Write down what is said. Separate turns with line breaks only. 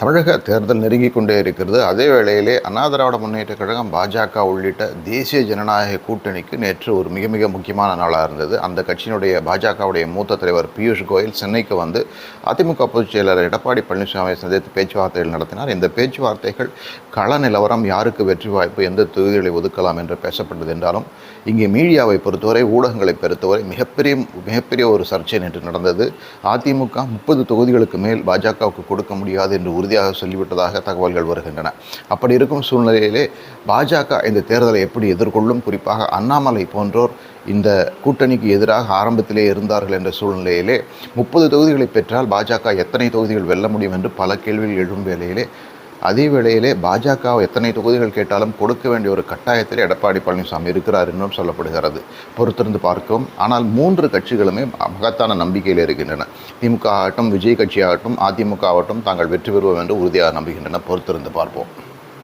தமிழக தேர்தல் நெருங்கி கொண்டே இருக்கிறது. அதே வேளையிலே அண்ணாதிராவிட முன்னேற்ற கழகம் பாஜக உள்ளிட்ட தேசிய ஜனநாயக கூட்டணிக்கு நேற்று ஒரு மிக மிக முக்கியமான நாளாக இருந்தது. அந்த கட்சியினுடைய பாஜகவுடைய மூத்த தலைவர் பியூஷ் கோயல் சென்னைக்கு வந்து அதிமுக பொதுச் செயலர் எடப்பாடி பழனிசாமியை சந்தித்து பேச்சுவார்த்தைகள் நடத்தினார். இந்த பேச்சுவார்த்தைகள் கள நிலவரம் யாருக்கு வெற்றி வாய்ப்பு எந்த தொகுதிகளை ஒதுக்கலாம் என்று பேசப்பட்டது என்றாலும் இங்கே மீடியாவை பொறுத்தவரை ஊடகங்களை பொறுத்தவரை மிகப்பெரிய மிகப்பெரிய ஒரு சர்ச்சை நேற்று நடந்தது. அதிமுக முப்பது தொகுதிகளுக்கு மேல் பாஜகவுக்கு கொடுக்க முடியாது என்று உறுதி உறுதியாக சொல்லிவிட்டதாக தகவல்கள் வருகின்றன. அப்படி இருக்கும் சூழ்நிலையிலே பாஜக இந்த தேர்தலை எப்படி எதிர்கொள்ளும்? குறிப்பாக அண்ணாமலை போன்றோர் இந்த கூட்டணிக்கு எதிராக ஆரம்பத்திலே இருந்தார்கள் என்ற சூழ்நிலையிலே முப்பது தொகுதிகளை பெற்றால் பாஜக எத்தனை தொகுதிகள் வெல்ல முடியும் என்று பல கேள்விகள் எழும் வேளையிலே அதே வேளையிலே பாஜக எத்தனை தொகுதிகள் கேட்டாலும் கொடுக்க வேண்டிய ஒரு கட்டாயத்தில் எடப்பாடி பழனிசாமி இருக்கிறார் என்றும் சொல்லப்படுகிறது. பொறுத்திருந்து பார்க்கும். ஆனால் மூன்று கட்சிகளுமே மகத்தான நம்பிக்கையில் இருக்கின்றன. திமுக ஆகட்டும் விஜய் கட்சி ஆகட்டும் அதிமுக ஆகட்டும் தாங்கள் வெற்றி பெறுவோம் என்று உறுதியாக நம்புகின்றன. பொறுத்திருந்து பார்ப்போம்.